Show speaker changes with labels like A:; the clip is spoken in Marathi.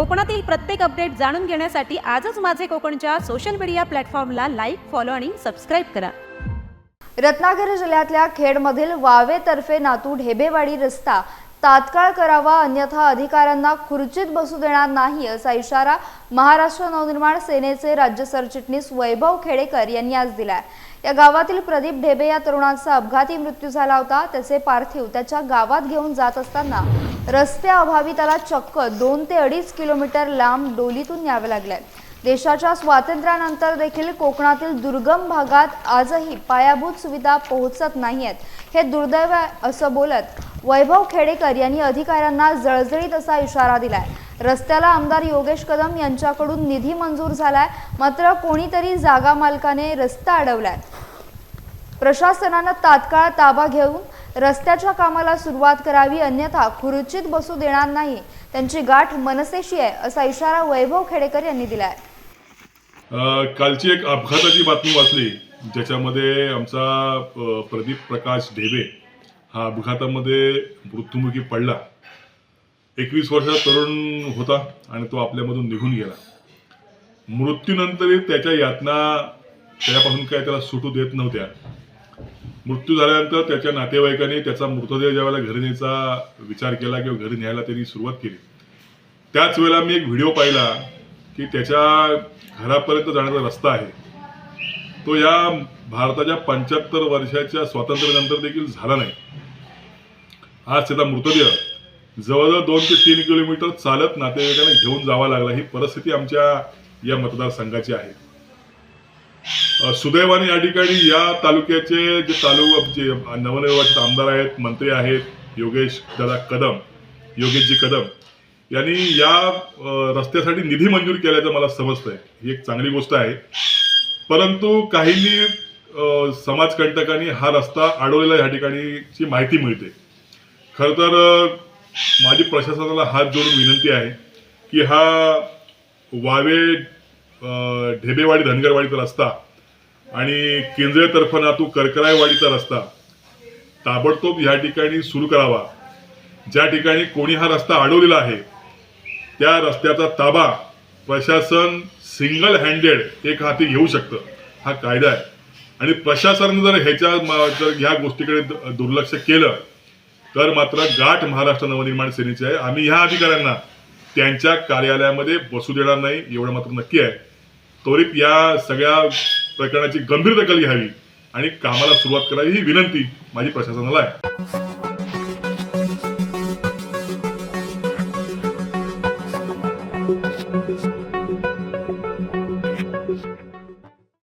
A: कोकणातील प्रत्येक अपडेट जाणून घेण्यासाठी आजच माझे कोकणच्या सोशल मीडिया प्लॅटफॉर्मला लाईक फॉलो आणि सबस्क्राईब करा.
B: रत्नागिरी जिल्ह्यातल्या खेडमधील वावेतर्फे नातू ढेबेवाडी रस्ता तात्काळ करावा अन्यथा अधिकाऱ्यांना खुर्चीत बसू देणार नाही असा इशारा महाराष्ट्र नवनिर्माण सेनेचे राज्य सरचिटणीस वैभव खेडेकर यांनी आज दिलाय. या गावातील प्रदीप ढेबे या तरुणाचा अपघाती मृत्यू झाला होता. त्याचे पार्थिव त्याच्या गावात घेऊन जात असताना रस्त्याअभावी त्याला चक्क दोन ते अडीच किलोमीटर लांब डोलीतून न्यावे लागले देशाच्या स्वातंत्र्यानंतर देखील कोकणातील दुर्गम भागात आजही पायाभूत सुविधा पोहोचत नाही आहेत हे दुर्दैव असं बोलत वैभव खेडेकर यांनी अधिकाऱ्यांना जळजळीत असा इशारा दिलाय. रस्त्याला आमदार योगेश कदम यांच्याकडून निधी मंजूर झालाय मात्र कोणीतरी जागा मालकाने रस्ता अडवलाय. प्रशासनानं तात्काळ ताबा घेऊन रस्त्याच्या कामाला सुरुवात करावी अन्यथा खुर्चीत बसू देणार नाही. त्यांची गाठ मनसेशी आहे असा इशारा वैभव खेडेकर यांनी दिलाय.
C: कालची एक अपघाताची बातमी वाचली. ज्याच्यामध्ये आमचा प्रदीप प्रकाश ढेबे हा अपघातामध्ये मृत्युमुखी पडला. एकवीस वर्षाचा तरुण होता आणि तो आपल्यामधून निघून गेला. मृत्यूनंतरही त्याच्या यातना त्यापासून काय त्याला सुटू देत नव्हत्या. मृत्यू झाल्यानंतर त्याच्या नातेवाईकांनी त्याचा मृतदेह ज्यावेळेला घरी न्यायचा विचार केला किंवा घरी न्यायला त्यांनी सुरुवात केली. त्याच वेळेला मी एक व्हिडिओ पाहिला की त्याच्या घरापर्यंत जाण्याचा रस्ता आहे. तो या भारताच्या पंच्याहत्तर वर्षाच्या स्वातंत्र्यानंतर देखील झाला नाही. आज त्याचा मृतदेह जवळजवळ दोन ते तीन किलोमीटर चालत नातेवाईकांना घेऊन जावा लागला. ही परिस्थिती आमच्या या मतदारसंघाची आहे. सुदैवाने या ठिकाणी या तालुक्याचे जे तालुका जे नवनिर्वाचित आमदार आहेत मंत्री आहेत योगेश दादा कदम योगेशजी कदम यांनी या रस्त्यासाठी निधी मंजूर केल्याचं मला समजतंय. ही एक चांगली गोष्ट आहे. परंतु काहींनी समाजकंटकांनी हा रस्ता अडवलेला या ठिकाणीची माहिती मिळते. खरं तर माझी प्रशासनाला हात जोडून विनंती आहे की हा वावे ढेबेवाडी धनगरवाडीचा रस्ता आणि केंद्रीयतर्फ तो करकरायवाडीचा रस्ता ताबडतोब या ठिकाणी सुरू करावा. ज्या ठिकाणी कोणी हा रस्ता अडवलेला आहे त्या रस्त्याचा ताबा प्रशासन सिंगल हँडेड एक हाती घेऊ शकतं. हा कायदा आहे. आणि प्रशासनानं जर ह्याच्या जर ह्या गोष्टीकडे द- दुर्लक्ष केलं तर मात्र गाठ महाराष्ट्र नवनिर्माण सेनेची आहे. आम्ही ह्या अधिकाऱ्यांना त्यांच्या कार्यालयामध्ये बसू देणार नाही एवढं मात्र नक्की आहे. त्वरित या सगळ्या प्रकरणाची गंभीर दखल घ्यावी आणि कामाला सुरुवात करावी ही विनंती माझी प्रशासनाला आहे.